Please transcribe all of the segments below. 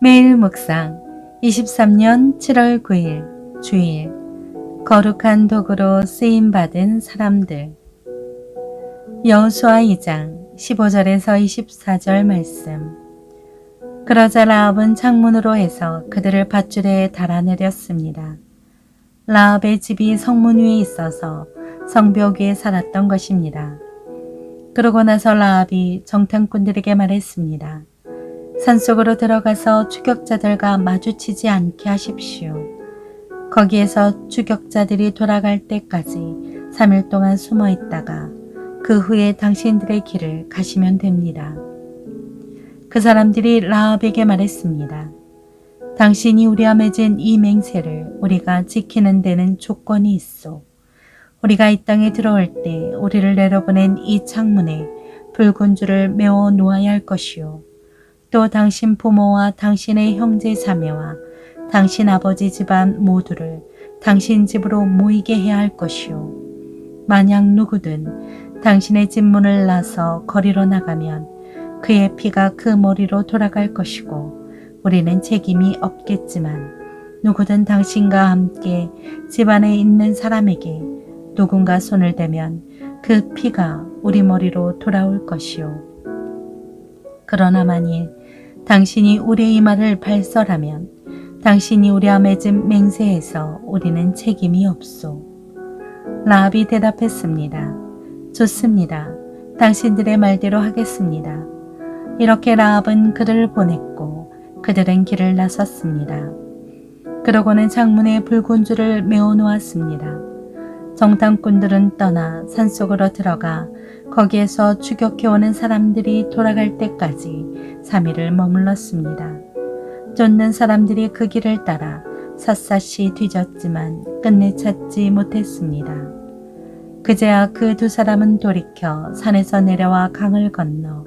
매일 묵상 23년 7월 9일 주일 거룩한 도구로 쓰임 받은 사람들 여호수아 2장 15절에서 24절 말씀 그러자 라합은 창문으로 해서 그들을 밧줄에 달아내렸습니다. 라합의 집이 성문 위에 있어서 성벽 위에 살았던 것입니다. 그러고 나서 라합이 정탐꾼들에게 말했습니다. 산속으로 들어가서 추격자들과 마주치지 않게 하십시오. 거기에서 추격자들이 돌아갈 때까지 3일 동안 숨어 있다가 그 후에 당신들의 길을 가시면 됩니다. 그 사람들이 라합에게 말했습니다. 당신이 우리와 맺은 이 맹세를 우리가 지키는 데는 조건이 있어. 우리가 이 땅에 들어올 때 우리를 내려보낸 이 창문에 붉은 줄을 메워 놓아야 할 것이요. 또 당신 부모와 당신의 형제 자매와 당신 아버지 집안 모두를 당신 집으로 모이게 해야 할 것이요. 만약 누구든 당신의 집 문을 나서 거리로 나가면 그의 피가 그 머리로 돌아갈 것이고 우리는 책임이 없겠지만 누구든 당신과 함께 집안에 있는 사람에게 누군가 손을 대면 그 피가 우리 머리로 돌아올 것이요. 그러나 만일 당신이 우리의 이마를 발설하면 당신이 우리와 맺은 맹세에서 우리는 책임이 없소. 라합이 대답했습니다. 좋습니다. 당신들의 말대로 하겠습니다. 이렇게 라합은 그들을 보냈고 그들은 길을 나섰습니다. 그러고는 창문에 붉은 줄을 메어 놓았습니다. 정탐꾼들은 떠나 산속으로 들어가 거기에서 추격해오는 사람들이 돌아갈 때까지 3일을 머물렀습니다. 쫓는 사람들이 그 길을 따라 샅샅이 뒤졌지만 끝내 찾지 못했습니다. 그제야 그 두 사람은 돌이켜 산에서 내려와 강을 건너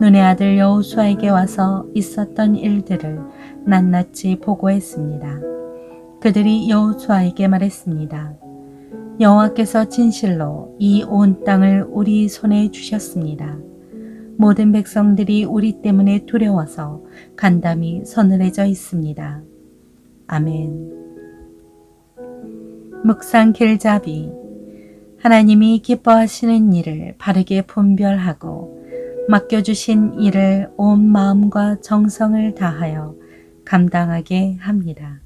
눈의 아들 여호수아에게 와서 있었던 일들을 낱낱이 보고했습니다. 그들이 여호수아에게 말했습니다. 여호와께서 진실로 이 온 땅을 우리 손에 주셨습니다. 모든 백성들이 우리 때문에 두려워서 간담이 서늘해져 있습니다. 아멘. 묵상 길잡이 하나님이 기뻐하시는 일을 바르게 분별하고 맡겨주신 일을 온 마음과 정성을 다하여 감당하게 합니다.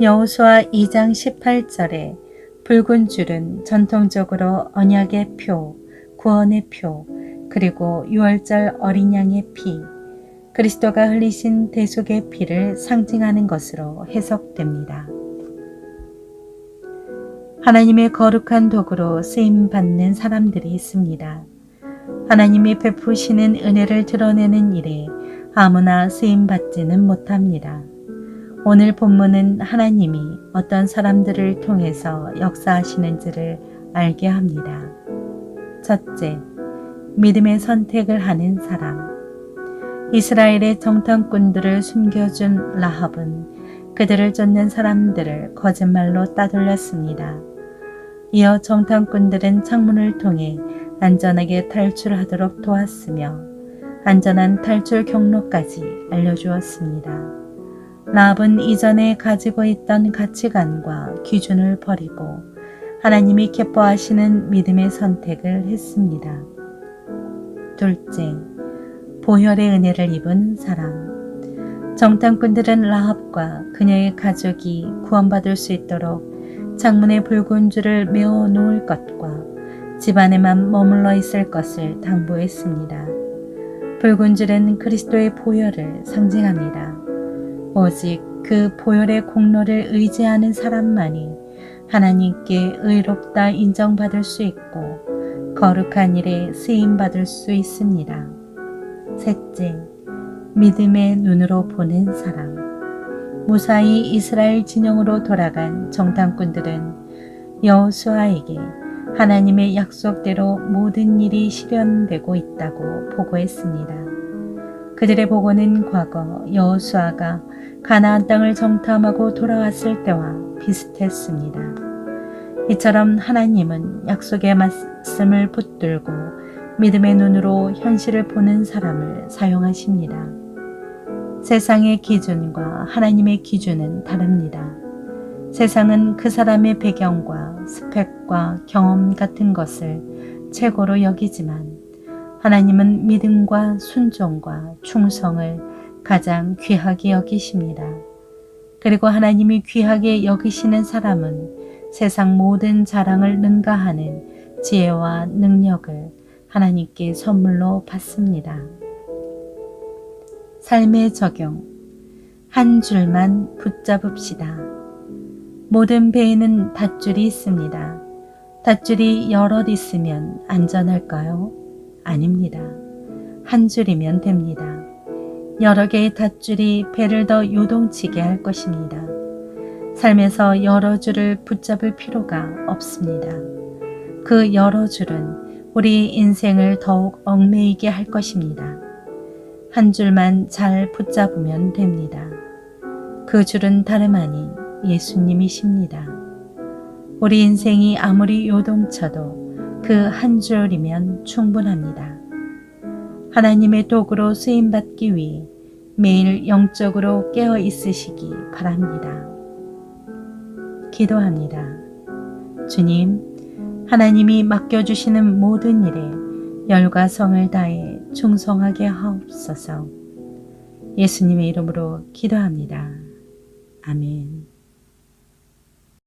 여호수아 2장 18절에 붉은 줄은 전통적으로 언약의 표, 구원의 표, 그리고 유월절 어린 양의 피, 그리스도가 흘리신 대속의 피를 상징하는 것으로 해석됩니다. 하나님의 거룩한 도구로 쓰임 받는 사람들이 있습니다. 하나님이 베푸시는 은혜를 드러내는 일에 아무나 쓰임 받지는 못합니다. 오늘 본문은 하나님이 어떤 사람들을 통해서 역사하시는지를 알게 합니다. 첫째, 믿음의 선택을 하는 사람. 이스라엘의 정탐꾼들을 숨겨준 라합은 그들을 쫓는 사람들을 거짓말로 따돌렸습니다. 이어 정탐꾼들은 창문을 통해 안전하게 탈출하도록 도왔으며 안전한 탈출 경로까지 알려주었습니다. 라합은 이전에 가지고 있던 가치관과 기준을 버리고 하나님이 기뻐하시는 믿음의 선택을 했습니다. 둘째, 보혈의 은혜를 입은 사람. 정탐꾼들은 라합과 그녀의 가족이 구원받을 수 있도록 창문에 붉은 줄을 메어 놓을 것과 집안에만 머물러 있을 것을 당부했습니다. 붉은 줄은 그리스도의 보혈을 상징합니다. 오직 그 보혈의 공로를 의지하는 사람만이 하나님께 의롭다 인정받을 수 있고 거룩한 일에 쓰임 받을 수 있습니다. 셋째, 믿음의 눈으로 보는 사람. 무사히 이스라엘 진영으로 돌아간 정탐꾼들은 여호수아에게 하나님의 약속대로 모든 일이 실현되고 있다고 보고했습니다. 그들의 보고는 과거 여호수아가 가나안 땅을 정탐하고 돌아왔을 때와 비슷했습니다. 이처럼 하나님은 약속의 말씀을 붙들고 믿음의 눈으로 현실을 보는 사람을 사용하십니다. 세상의 기준과 하나님의 기준은 다릅니다. 세상은 그 사람의 배경과 스펙과 경험 같은 것을 최고로 여기지만 하나님은 믿음과 순종과 충성을 가장 귀하게 여기십니다. 그리고 하나님이 귀하게 여기시는 사람은 세상 모든 자랑을 능가하는 지혜와 능력을 하나님께 선물로 받습니다. 삶의 적용. 한 줄만 붙잡읍시다. 모든 배에는 닷줄이 있습니다. 닷줄이 여럿 있으면 안전할까요? 아닙니다. 한 줄이면 됩니다. 여러 개의 닷줄이 배를 더 요동치게 할 것입니다. 삶에서 여러 줄을 붙잡을 필요가 없습니다. 그 여러 줄은 우리 인생을 더욱 얽매이게 할 것입니다. 한 줄만 잘 붙잡으면 됩니다. 그 줄은 다름 아닌 예수님이십니다. 우리 인생이 아무리 요동쳐도 그 한 줄이면 충분합니다. 하나님의 도구로 쓰임받기 위해 매일 영적으로 깨어 있으시기 바랍니다. 기도합니다. 주님, 하나님이 맡겨주시는 모든 일에 열과 성을 다해 충성하게 하옵소서. 예수님의 이름으로 기도합니다. 아멘.